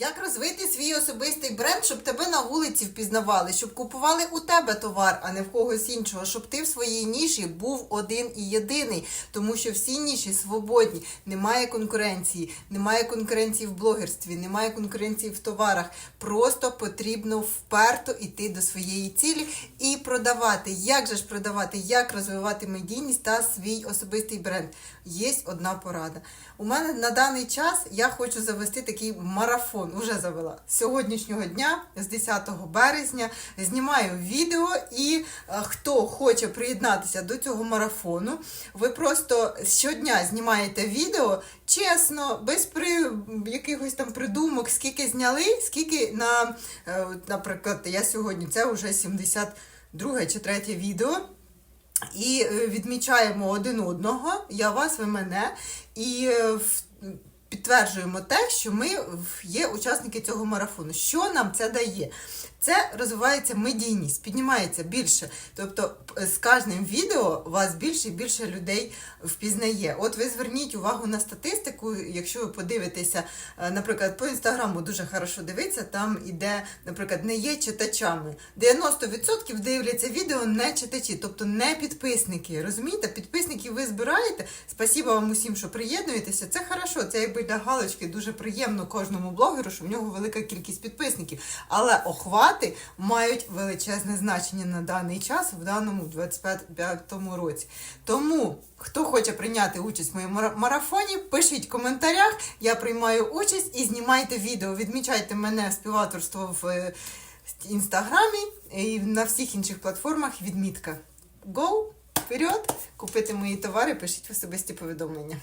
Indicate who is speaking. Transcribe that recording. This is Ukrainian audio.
Speaker 1: Як розвити свій особистий бренд, щоб тебе на вулиці впізнавали, щоб купували у тебе товар, а не в когось іншого, щоб ти в своїй ніші був один і єдиний, тому що всі ніші свободні, немає конкуренції, немає конкуренції в блогерстві, немає конкуренції в товарах. Просто потрібно вперто йти до своєї цілі і продавати. Як же ж продавати, як розвивати медійність та свій особистий бренд? Є одна порада. У мене на даний час я хочу завести такий марафон. Уже завела з сьогоднішнього дня, з 10 березня. Знімаю відео, і е, хто хоче приєднатися до цього марафону, ви просто щодня знімаєте відео чесно, без при якихось там придумок, скільки зняли, скільки на, е, наприклад, я сьогодні це вже 72 чи 3 відео. І е, відмічаємо один одного, я вас, ви мене, і підтверджуємо те, що ми є учасники цього марафону. Що нам це дає? Це розвивається медійність, піднімається більше. Тобто з кожним відео вас більше і більше людей впізнає. От ви зверніть увагу на статистику, якщо ви подивитеся, е, наприклад, по інстаграму дуже хорошо дивиться, там іде, наприклад, не є читачами. 90% дивляться відео не читачі, тобто не підписники. Розумієте, підписників ви збираєте. Спасибо вам усім, що приєднуєтеся. Це хорошо, це якби для галочки дуже приємно кожному блогеру, що в нього велика кількість підписників. Але охвати мають величезне значення на даний час, в даному 25-му році. Тому, хто хоче прийняти участь в моєму марафоні, пишіть в коментарях, я приймаю участь і знімайте відео. Відмічайте мене в співавторство в е, інстаграмі і на всіх інших платформах відмітка. Go! Вперед! Купити мої товари, пишіть в особисті повідомлення.